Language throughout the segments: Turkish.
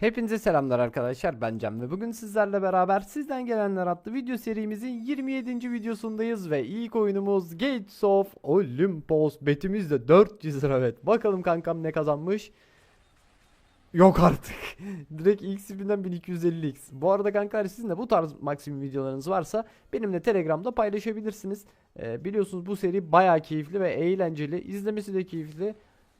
Hepinize selamlar arkadaşlar. Ben Cem ve bugün sizlerle beraber sizden gelenler adlı video serimizin 27. videosundayız ve ilk oyunumuz Gates of Olympus. Betimiz de 400 lira. Evet bakalım kankam ne kazanmış? Yok artık. Direkt ilk spinden 1250x Bu arada kankalar sizin de bu tarz maksimum videolarınız varsa benimle telegramda paylaşabilirsiniz. Ee, Biliyorsunuz bu seri baya keyifli ve eğlenceli. İzlemesi de keyifli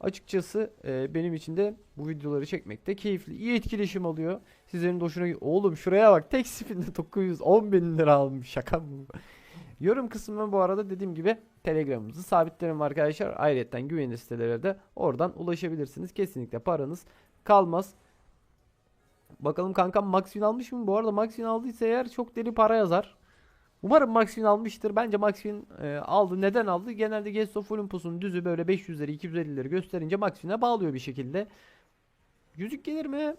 Açıkçası e, benim için de bu videoları çekmekte keyifli. İyi etkileşim oluyor. Sizlerin de hoşuna gi- Oğlum şuraya bak. Tek spinde 910 bin lira almış. Şaka mı? Yorum kısmına bu arada dediğim gibi Telegram'ımızı sabitlerim arkadaşlar. Ayrıca güvenilir sitelere de oradan ulaşabilirsiniz. Kesinlikle paranız kalmaz. Bakalım kankam Maxwin almış mı? Bu arada Maxwin aldıysa eğer çok deli para yazar. Umarım Maxwin almıştır. Bence Maxwin e, aldı. Neden aldı? Genelde Gates of Olympus'un düzü böyle 500'leri 250'leri gösterince Maxwin'e bağlıyor bir şekilde. Yüzük gelir mi?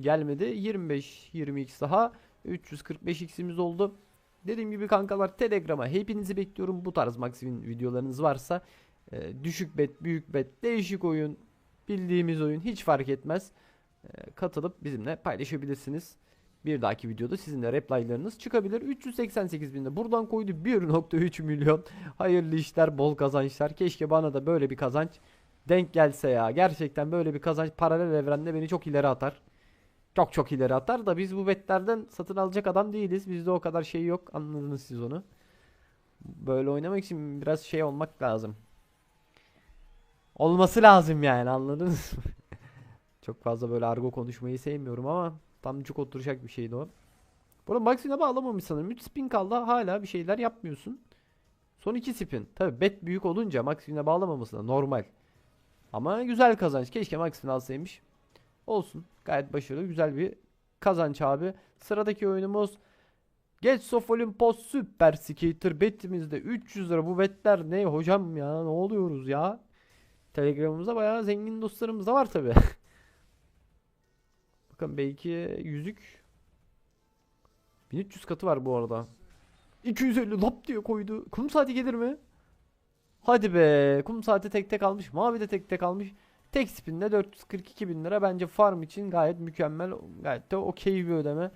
Gelmedi. 25 22 daha 345x'imiz oldu. Dediğim gibi kankalar Telegram'a hepinizi bekliyorum. Bu tarz Maxwin videolarınız varsa e, düşük bet, büyük bet, değişik oyun, bildiğimiz oyun hiç fark etmez. E, katılıp bizimle paylaşabilirsiniz. Bir dahaki videoda sizin de replaylarınız çıkabilir. 388 binde buradan koydu 1.3 milyon. Hayırlı işler, bol kazançlar. Keşke bana da böyle bir kazanç denk gelse ya. Gerçekten böyle bir kazanç paralel evrende beni çok ileri atar. Çok çok ileri atar da biz bu betlerden satın alacak adam değiliz. Bizde o kadar şey yok. Anladınız siz onu. Böyle oynamak için biraz şey olmak lazım. Olması lazım yani anladınız mı? Çok fazla böyle argo konuşmayı sevmiyorum ama tam cuk oturacak bir şeydi o. Burada Maxine bağlamamış sanırım. 3 spin kaldı hala bir şeyler yapmıyorsun. Son 2 spin. Tabi bet büyük olunca Maxine bağlamaması da normal. Ama güzel kazanç. Keşke Maxine alsaymış. Olsun. Gayet başarılı. Güzel bir kazanç abi. Sıradaki oyunumuz Gates of Olympus Super Skater betimizde 300 lira. Bu betler ne hocam ya? Ne oluyoruz ya? Telegramımızda bayağı zengin dostlarımız da var tabi. Bakın belki yüzük 1300 katı var bu arada. 250 lap diye koydu. Kum saati gelir mi? Hadi be. Kum saati tek tek almış. Mavi de tek tek almış. Tek spinle 442 bin lira. Bence farm için gayet mükemmel. Gayet de okey bir ödeme.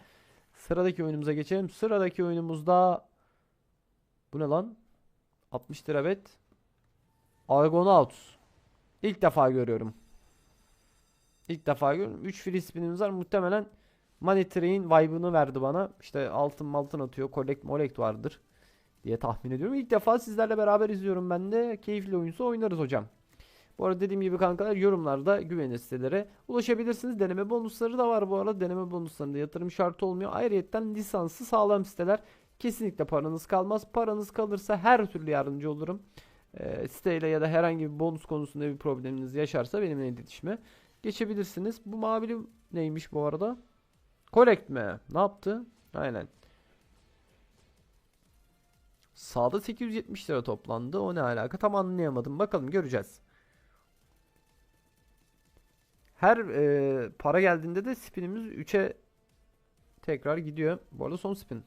Sıradaki oyunumuza geçelim. Sıradaki oyunumuzda bu ne lan? 60 lira bet. Argonauts. İlk defa görüyorum. İlk defa görüyorum. 3 free spinimiz var. Muhtemelen Money Train vibe'ını verdi bana. İşte altın altın atıyor. Collect molect vardır diye tahmin ediyorum. İlk defa sizlerle beraber izliyorum ben de. Keyifli oyunsa oynarız hocam. Bu arada dediğim gibi kankalar yorumlarda güvenilir sitelere ulaşabilirsiniz. Deneme bonusları da var bu arada. Deneme bonuslarında yatırım şartı olmuyor. Ayrıyeten lisanslı sağlam siteler. Kesinlikle paranız kalmaz. Paranız kalırsa her türlü yardımcı olurum. Ee, siteyle ya da herhangi bir bonus konusunda bir probleminiz yaşarsa benimle iletişime geçebilirsiniz. Bu mavili neymiş bu arada? Collect mi? Ne yaptı? Aynen. Sağda 870 lira toplandı. O ne alaka? Tam anlayamadım. Bakalım göreceğiz. Her e, para geldiğinde de spinimiz 3'e tekrar gidiyor. Bu arada son spin.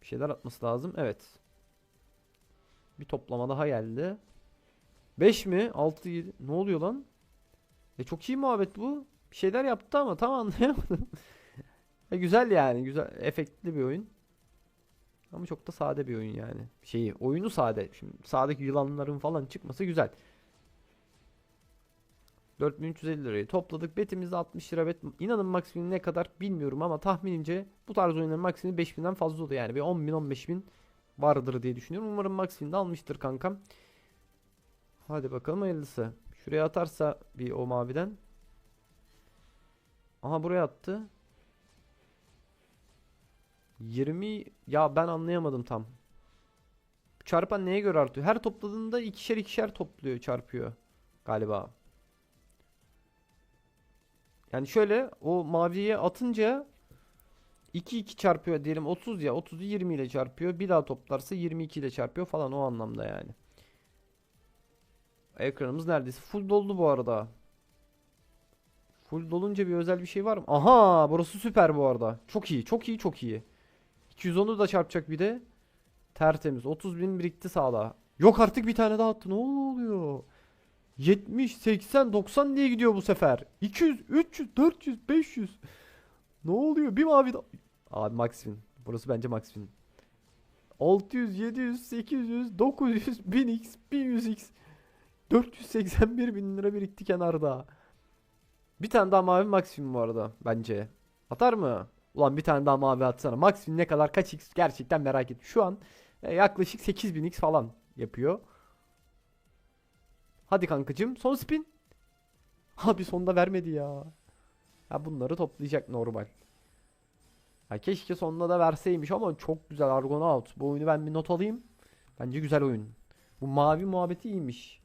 Bir şeyler atması lazım. Evet. Bir toplama daha geldi. 5 mi? 6 7. Ne oluyor lan? E çok iyi muhabbet bu. Bir şeyler yaptı ama tam anlayamadım. E güzel yani. Güzel. Efektli bir oyun. Ama çok da sade bir oyun yani. Şeyi, oyunu sade. Şimdi sağdaki yılanların falan çıkması güzel. 4350 lirayı topladık. Betimizde 60 lira bet. İnanın maksimum ne kadar bilmiyorum ama tahminimce bu tarz oyunların maksimum 5000'den fazla oluyor yani. Bir 10 bin 15 bin vardır diye düşünüyorum. Umarım maksimum de almıştır kankam. Hadi bakalım hayırlısı. Şuraya atarsa bir o maviden. Aha buraya attı. 20 ya ben anlayamadım tam. Çarpan neye göre artıyor? Her topladığında ikişer ikişer topluyor, çarpıyor galiba. Yani şöyle o maviye atınca 2 2 çarpıyor diyelim 30 ya 30'u 20 ile çarpıyor. Bir daha toplarsa 22 ile çarpıyor falan o anlamda yani. Ekranımız neredeyse full doldu bu arada. Full dolunca bir özel bir şey var mı? Aha burası süper bu arada. Çok iyi çok iyi çok iyi. 210'u da çarpacak bir de. Tertemiz. 30 bin birikti sağda. Yok artık bir tane daha attı. Ne oluyor? 70, 80, 90 diye gidiyor bu sefer. 200, 300, 400, 500. Ne oluyor? Bir mavi da... Abi max win. Burası bence max win. 600, 700, 800, 900, 1000x, 1100x. 481 bin lira birikti kenarda. Bir tane daha mavi win bu arada bence. Atar mı? Ulan bir tane daha mavi atsana. Win ne kadar kaç x gerçekten merak ettim. Şu an e, yaklaşık 8000x falan yapıyor. Hadi kankacım son spin. Abi sonda vermedi ya. Ha bunları toplayacak normal. Ha keşke sonunda da verseymiş ama çok güzel Argonaut. Bu oyunu ben bir not alayım. Bence güzel oyun. Bu mavi muhabbeti iyiymiş.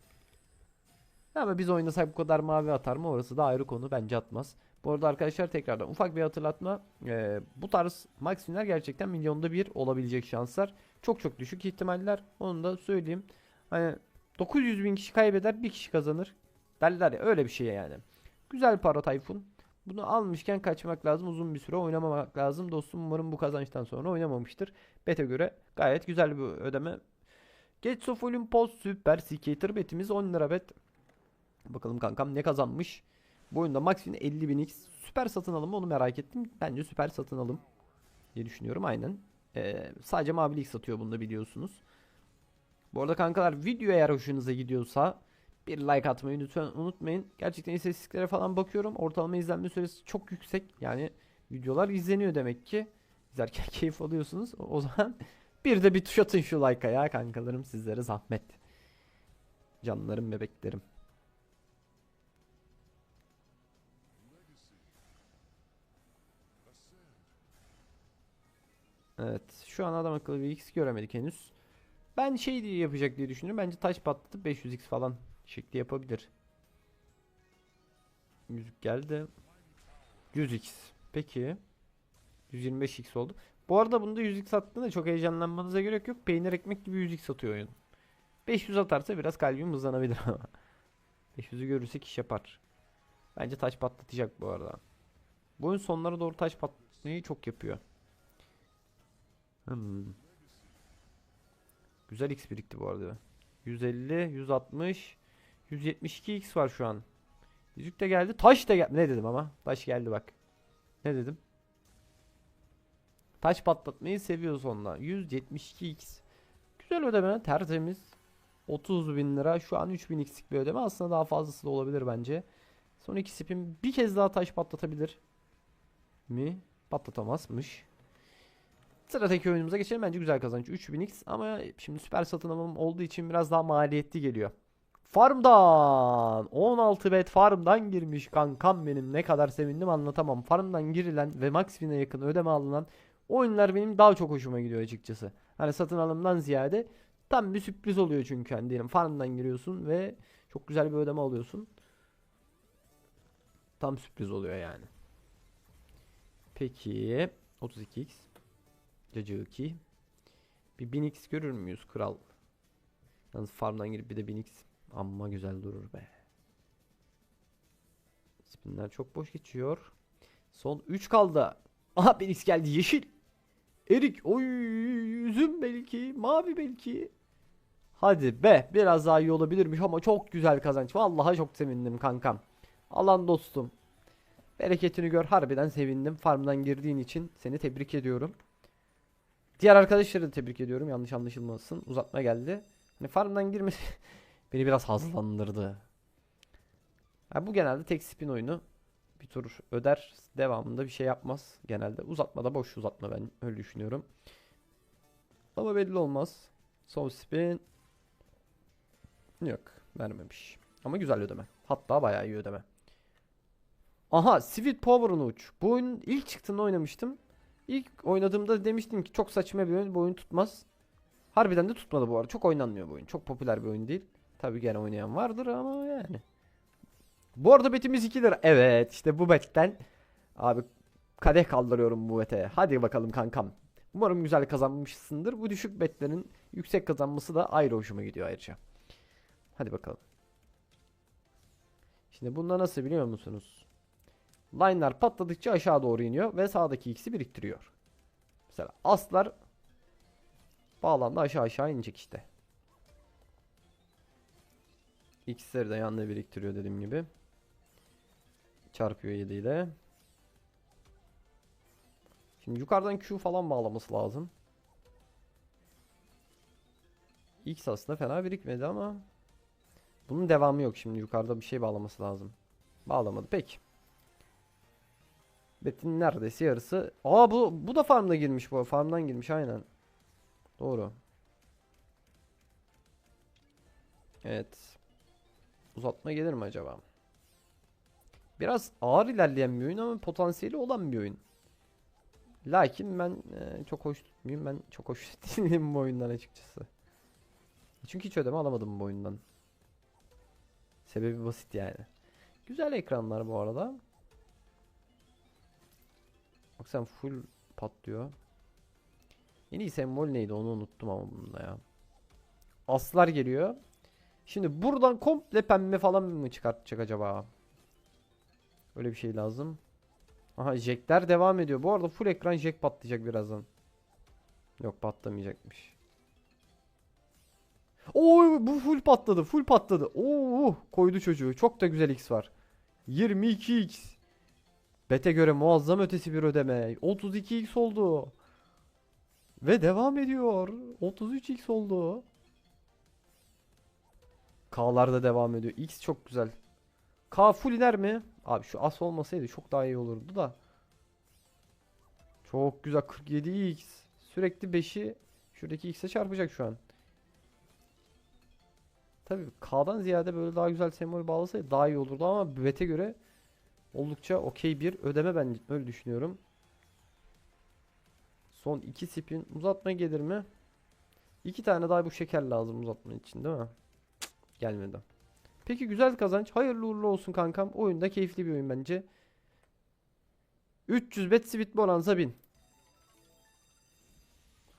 Ama biz oynasak bu kadar mavi atar mı? Orası da ayrı konu. Bence atmaz. Bu arada arkadaşlar tekrardan ufak bir hatırlatma. Ee, bu tarz maksimler gerçekten milyonda bir olabilecek şanslar. Çok çok düşük ihtimaller. Onu da söyleyeyim. Hani 900 bin kişi kaybeder bir kişi kazanır. Derler ya öyle bir şey yani. Güzel para Tayfun. Bunu almışken kaçmak lazım. Uzun bir süre oynamamak lazım. Dostum umarım bu kazançtan sonra oynamamıştır. Bet'e göre gayet güzel bir ödeme. Gates of Olympus Super Skater betimiz 10 lira bet. Bakalım kankam ne kazanmış. Bu oyunda maksimum 50 bin x. Süper satın alım onu merak ettim. Bence süper satın alım diye düşünüyorum aynen. Ee, sadece mavili x satıyor bunda biliyorsunuz. Bu arada kankalar video eğer hoşunuza gidiyorsa bir like atmayı lütfen unutmayın. Gerçekten istatistiklere falan bakıyorum. Ortalama izlenme süresi çok yüksek. Yani videolar izleniyor demek ki. İzlerken keyif alıyorsunuz. O zaman bir de bir tuş atın şu like'a ya kankalarım sizlere zahmet. Canlarım bebeklerim. Evet şu an adam akıllı bir X göremedik henüz. Ben şey diye yapacak diye düşünüyorum. Bence taş patlatıp 500x falan şekli yapabilir. Müzik geldi. 100x. Peki. 125x oldu. Bu arada bunda 100x attığında çok heyecanlanmanıza gerek yok. Peynir ekmek gibi 100x atıyor oyun. 500 atarsa biraz kalbim hızlanabilir ama. 500'ü görürsek iş yapar. Bence taş patlatacak bu arada. Bu oyun sonlara doğru taş patlatmayı çok yapıyor. Hmm. Güzel x birikti bu arada. 150, 160, 172x var şu an. Yüzük de geldi. Taş da geldi. Ne dedim ama? Taş geldi bak. Ne dedim? Taş patlatmayı seviyor sonunda. 172x. Güzel ödeme. Tertemiz. 30 bin lira. Şu an 3000 x'lik bir ödeme. Aslında daha fazlası da olabilir bence. Son iki spin bir kez daha taş patlatabilir. Mi? Patlatamazmış. Sıradaki oyunumuza geçelim. Bence güzel kazanç. 3000x ama şimdi süper satın alım olduğu için biraz daha maliyetli geliyor. Farm'dan 16 bet farm'dan girmiş kankam benim ne kadar sevindim anlatamam. Farm'dan girilen ve Maxfin'e yakın ödeme alınan oyunlar benim daha çok hoşuma gidiyor açıkçası. Hani satın alımdan ziyade tam bir sürpriz oluyor çünkü hani diyelim farm'dan giriyorsun ve çok güzel bir ödeme alıyorsun. Tam sürpriz oluyor yani. Peki 32x Cacığı. Bir 1000x görür müyüz kral? Yalnız farmdan girip bir de 1000x. Amma güzel durur be. Spinler çok boş geçiyor. Son 3 kaldı. Aha 1000x geldi yeşil. Erik. Oy üzüm belki. Mavi belki. Hadi be. Biraz daha iyi olabilirmiş ama çok güzel kazanç. Vallahi çok sevindim kankam. Alan dostum. Bereketini gör. Harbiden sevindim. Farmdan girdiğin için seni tebrik ediyorum. Diğer arkadaşları da tebrik ediyorum. Yanlış anlaşılmasın. Uzatma geldi. Hani farmdan girmesi beni biraz hazlandırdı. Ha, bu genelde tek spin oyunu. Bir tur öder. Devamında bir şey yapmaz. Genelde uzatmada boş uzatma ben öyle düşünüyorum. Ama belli olmaz. Son spin. Yok. Vermemiş. Ama güzel ödeme. Hatta bayağı iyi ödeme. Aha Sweet Power'ın uç. Bu oyun ilk çıktığında oynamıştım. İlk oynadığımda demiştim ki çok saçma bir oyun bu oyun tutmaz. Harbiden de tutmadı bu arada. Çok oynanmıyor bu oyun. Çok popüler bir oyun değil. Tabi gene oynayan vardır ama yani. Bu arada betimiz 2 lira. Evet işte bu betten abi kadeh kaldırıyorum bu bete. Hadi bakalım kankam. Umarım güzel kazanmışsındır. Bu düşük betlerin yüksek kazanması da ayrı hoşuma gidiyor ayrıca. Hadi bakalım. Şimdi bunda nasıl biliyor musunuz? Line'lar patladıkça aşağı doğru iniyor ve sağdaki ikisi biriktiriyor. Mesela aslar bağlamda aşağı aşağı inecek işte. X'leri de yanına biriktiriyor dediğim gibi. Çarpıyor 7 ile. Şimdi yukarıdan Q falan bağlaması lazım. X aslında fena birikmedi ama bunun devamı yok şimdi yukarıda bir şey bağlaması lazım. Bağlamadı peki. Betin neredeyse yarısı. Aa bu bu da farmda girmiş bu. Farmdan girmiş aynen. Doğru. Evet. Uzatma gelir mi acaba? Biraz ağır ilerleyen bir oyun ama potansiyeli olan bir oyun. Lakin ben e, çok hoş tutmayayım. Ben çok hoş değilim bu oyundan açıkçası. Çünkü hiç ödeme alamadım bu oyundan. Sebebi basit yani. Güzel ekranlar bu arada. Bak sen full patlıyor. En iyi sembol neydi onu unuttum ama bunda ya. Aslar geliyor. Şimdi buradan komple pembe falan mı çıkartacak acaba? Öyle bir şey lazım. Aha jackler devam ediyor. Bu arada full ekran jack patlayacak birazdan. Yok patlamayacakmış. Oo bu full patladı. Full patladı. Oo koydu çocuğu. Çok da güzel X var. 22X. Bete göre muazzam ötesi bir ödeme. 32X oldu. Ve devam ediyor. 33X oldu. K'lar da devam ediyor. X çok güzel. K full iner mi? Abi şu as olmasaydı çok daha iyi olurdu da. Çok güzel 47x. Sürekli 5'i şuradaki x'e çarpacak şu an. Tabii K'dan ziyade böyle daha güzel sembol bağlasaydı daha iyi olurdu ama Bete göre oldukça okey bir ödeme ben öyle düşünüyorum. Son iki spin uzatma gelir mi? İki tane daha bu şeker lazım uzatma için değil mi? Cık, gelmedi. Peki güzel kazanç. Hayırlı uğurlu olsun kankam. Oyunda keyifli bir oyun bence. 300 bet sweet bonanza 1000.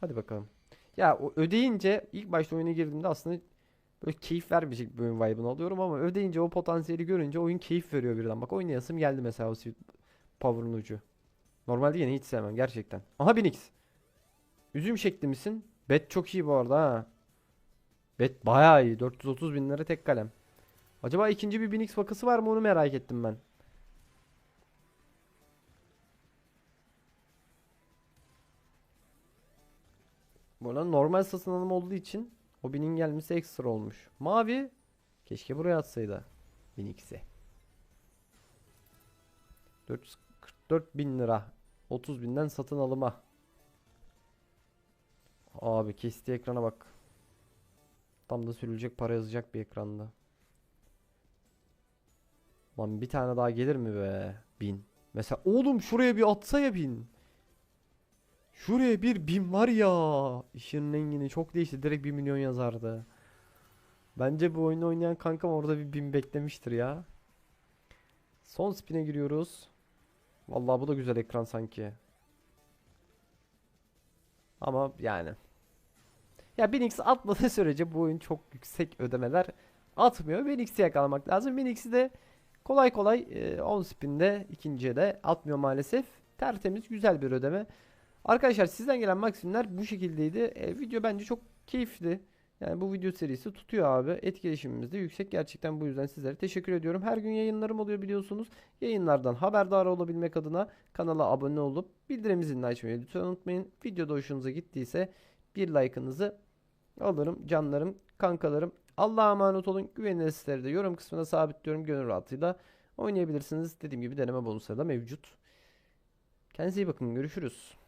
Hadi bakalım. Ya ödeyince ilk başta oyuna girdiğimde aslında böyle keyif vermeyecek bir oyun vibe'ını alıyorum ama ödeyince o potansiyeli görünce oyun keyif veriyor birden. Bak oynayasım geldi mesela o sweet power'ın ucu. Normalde yine hiç sevmem gerçekten. Aha 1000x. Üzüm şekli misin? Bet çok iyi bu arada ha. Bet bayağı iyi. 430 bin lira tek kalem. Acaba ikinci bir 1000x vakası var mı onu merak ettim ben. Bu arada normal satın alım olduğu için 1000'in gelmesi ekstra olmuş. Mavi keşke buraya atsaydı 1000x'i. 444 bin lira. 30 binden satın alıma. Abi kestiği ekrana bak. Tam da sürülecek para yazacak bir ekranda. Lan bir tane daha gelir mi be? Bin. Mesela oğlum şuraya bir atsa ya bin. Şuraya bir bin var ya. İşin rengini çok değişti. Direkt 1 milyon yazardı. Bence bu oyunu oynayan kankam orada bir bin beklemiştir ya. Son spin'e giriyoruz. Vallahi bu da güzel ekran sanki. Ama yani. Ya 1000x atmadığı sürece bu oyun çok yüksek ödemeler atmıyor. 1000x'i yakalamak lazım. 1000x'i de kolay kolay e, 10 spinde ikinciye de atmıyor maalesef. Tertemiz güzel bir ödeme. Arkadaşlar sizden gelen maksimler bu şekildeydi. E, video bence çok keyifli. Yani bu video serisi tutuyor abi. Etkileşimimiz de yüksek. Gerçekten bu yüzden sizlere teşekkür ediyorum. Her gün yayınlarım oluyor biliyorsunuz. Yayınlardan haberdar olabilmek adına kanala abone olup bildirim zilini açmayı lütfen unutmayın. Videoda hoşunuza gittiyse bir like'ınızı alırım canlarım, kankalarım. Allah'a emanet olun. Güvenilir siteleri de yorum kısmına sabitliyorum. Gönül rahatlığıyla oynayabilirsiniz. Dediğim gibi deneme bonusları da mevcut. Kendinize iyi bakın. Görüşürüz.